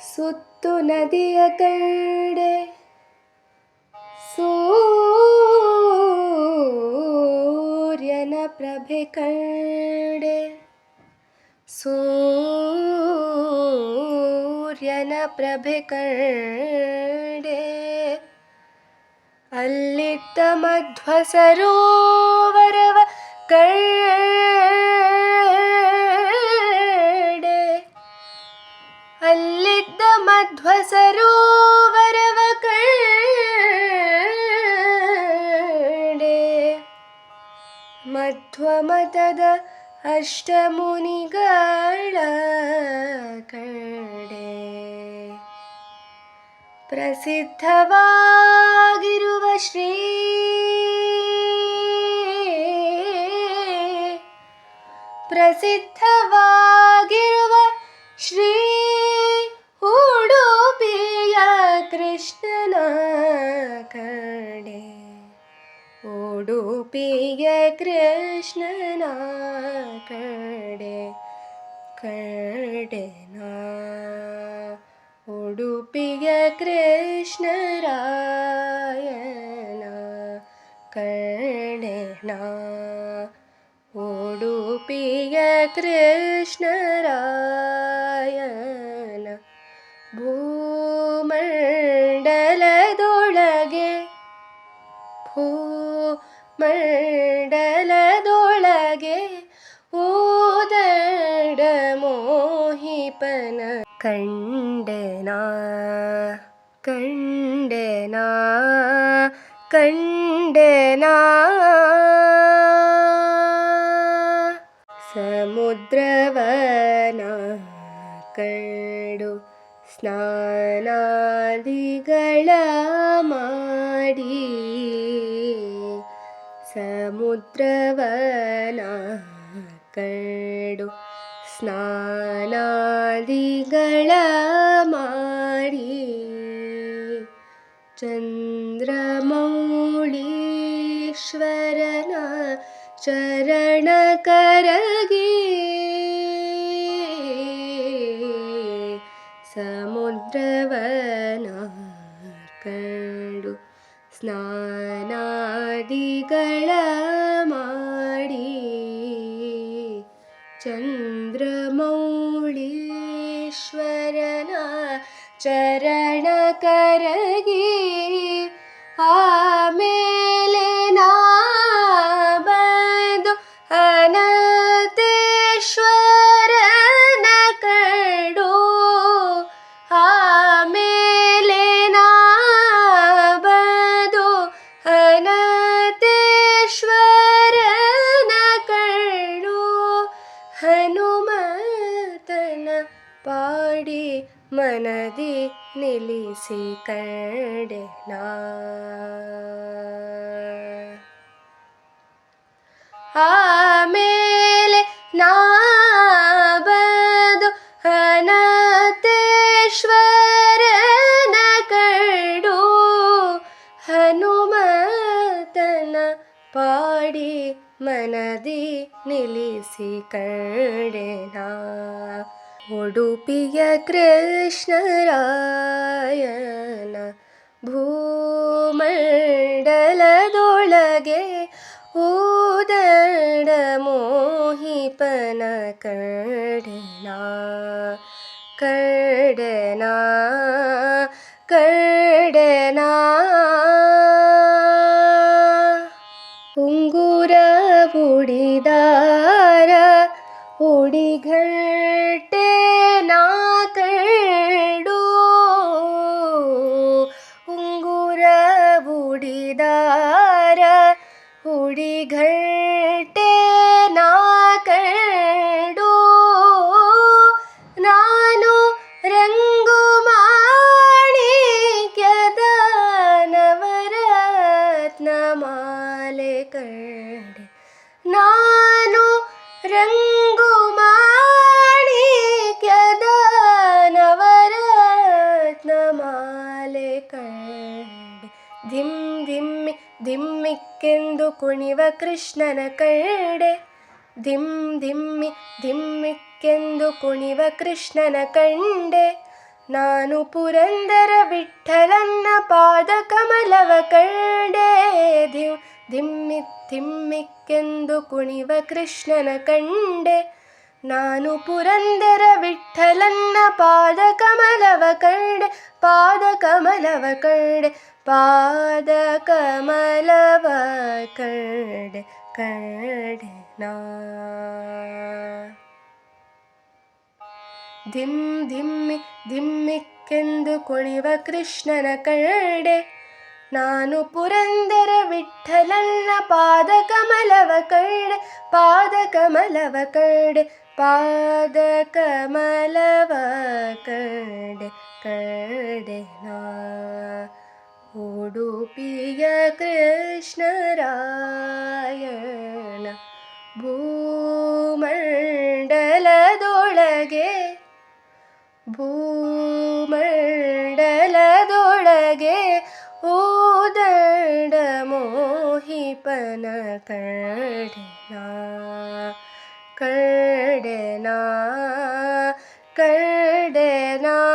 ಸುತ್ತು ನದಿಯ ಕಡೆ ಸೂರ್ಯನ ಪ್ರಭೆ ಕಡೆ. ಸೂರ್ಯನ ಪ್ರಭೆ ಕಡೆ. ಅಲ್ಲಿದ್ದ ಮಧ್ವ ಸರೋವರವ ಮಧ್ವ ಮತದ ಅಷ್ಟಮುನಿಗಳ ಕಡೆ. ಪ್ರಸಿದ್ಧವಾಗಿರುವ ಶ್ರೀ ಪ್ರಸಿದ್ಧವಾಗಿರುವ ಶ್ರೀ उडुपीया कडे केना उडुपि कृष्णरायना केना उडुपि कृष्णराय भूमण्डलदोळगे भू ಭೂಮಂಡಲದೊಳಗೆ ಊದಡ ಮೋಹಿಪನ. ಕಂಡನ ಕಂಡನ ಕಂಡನ. ಸಮುದ್ರವನ ಕಂಡು ಸ್ನಾನಾದಿಗಳ ಮಾಡಿ സമുദ്രവനാക്കടു. സ്നാനാദികള മാറി ചന്ദ്രമൗളീശ്വരന ശരണകരകി സമുദ്രവനാക്കടു. സ്നാന ಸಮುದ್ರವನ ಕಂಡು ಸ್ನಾನಾದಿಗಳ ಮಾಡಿ ಚಂದ್ರಮೌಳೀಶ್ವರನ ಚರಣ ಕರಗಿ ಆಮೇಲೆ ಹನುಮತನ ಪಾಡಿ ಮನದಿ ನಿಲ್ಲಿಸಿ ಕಂಡೆನ ಆಮೇಲೆ ನಾ ಪಾಡಿ ಮನದಿ ನಿಲ್ಲಿಸಿ ಕಂಡೆನ ಉಡುಪಿಯ ಕೃಷ್ಣರಾಯನ ಭೂಮಂಡಲದೊಳಗೆ ಊದಡ ಮೋಹಿಪನ ಕಡೆನ ಕಡೆನ पलटे ना कड़ो उंगुर बूढ़ीदार उड़ी घटे ना कड़ो नानो रंगु മാണിക്യത നവരത്നമാലെ കണ്ട് നാനോ രംഗ ಧಿಮ್ ಧಿಮ್ಮಿ ಧಿಮ್ಮಿಕ್ಕೆಂದು ಕುಣಿವ ಕೃಷ್ಣನ ಕಂಡೆ ಧಿಮ್ ಧಿಮ್ಮಿ ಧಿಮ್ಮಿಕ್ಕೆಂದು ಕುಣಿವ ಕೃಷ್ಣನ ಕಂಡೆ ನಾನು ಪುರಂದರ ವಿಠಲನ್ನ ಪಾದ ಕಮಲವ ಕಂಡೆ ಧಿಮ್ ಧಿಮ್ಮಿ ಧಿಮ್ಮಿಕ್ಕೆಂದು ಕುಣಿವ ಕೃಷ್ಣನ ಕಂಡೆ ನಾನು ಪುರಂದರ ವಿಠಲನ್ನ ಪಾದ ಕಮಲವ ಕಂಡೆ ಪಾದ ಕಮಲವ ಕಂಡೆ ಪಾದ ಕಮಲವ ಕಂಡೆ ಕಂಡೆ ನಾ ಧಿಮ್ ಧಿಮ್ಮಿ ಧಿಮ್ಮಿಕ್ಕೆಂದು ಕುಣಿವ ಕೃಷ್ಣನ ಕಂಡೆ ನಾನು ಪುರಂದರ ವಿಠಲನ್ನ ಪಾದ ಕಮಲವ ಕಂಡೆ ಪಾದ ಕಮಲವ ಕಂಡೆ ಪಾದ ಕಮಲವ ಕಂಡೆ ಕಂಡೆ ನಾ ಮೋಹಿಪನ ಕಡೆನಾ ಕಡೆನಾ ಕಡೆನಾ.